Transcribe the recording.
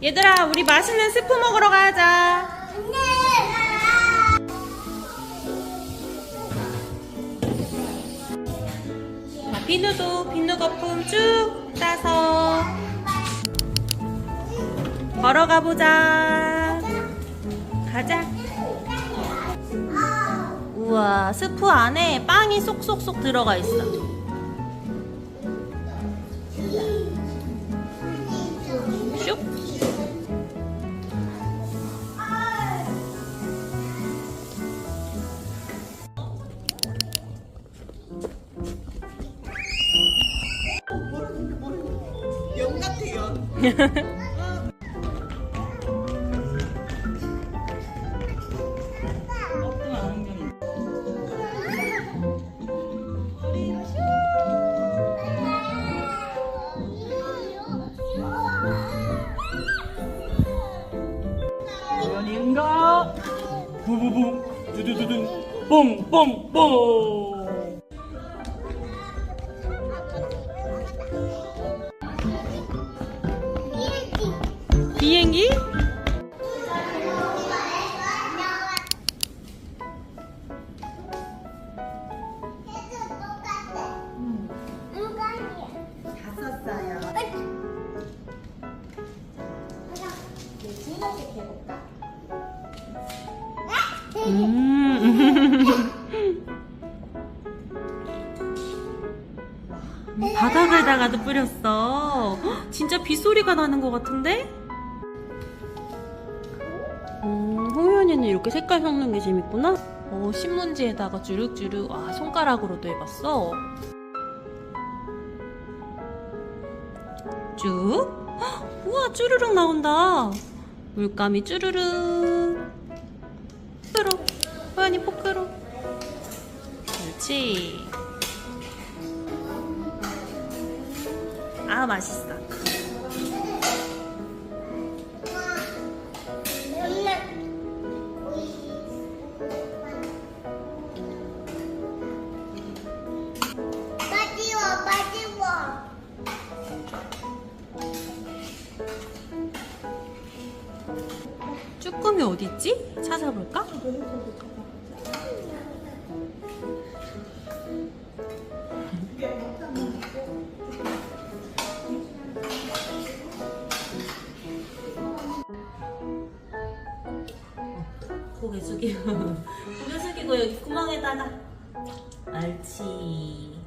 얘들아, 우리 맛있는 스프 먹으러 가자. 자, 비누도 비누 거품 쭉 따서 걸어가 보자. 가자. 우와, 스프 안에 빵이 쏙쏙쏙 들어가 있어. 연. 연인가? 부부부 두두두둥. 비행기? 해볼까? 음. 바닥에다가도 뿌렸어. 헉, 진짜 빗소리가 나는 것 같은데? 음, 홍현이는 이렇게 색깔 섞는 게 재밌구나. 어, 신문지에다가 주룩주룩. 아, 손가락으로도 해봤어. 쭉. 헉, 우와, 쭈르륵 나온다. 물감이 쭈르륵. 포크로. 호연이 포크로. 그렇지. 아, 맛있어. 쭈꾸미 어디 있지? 찾아볼까? 고개 숙이고 고개 숙이고 여기 구멍에다가 옳지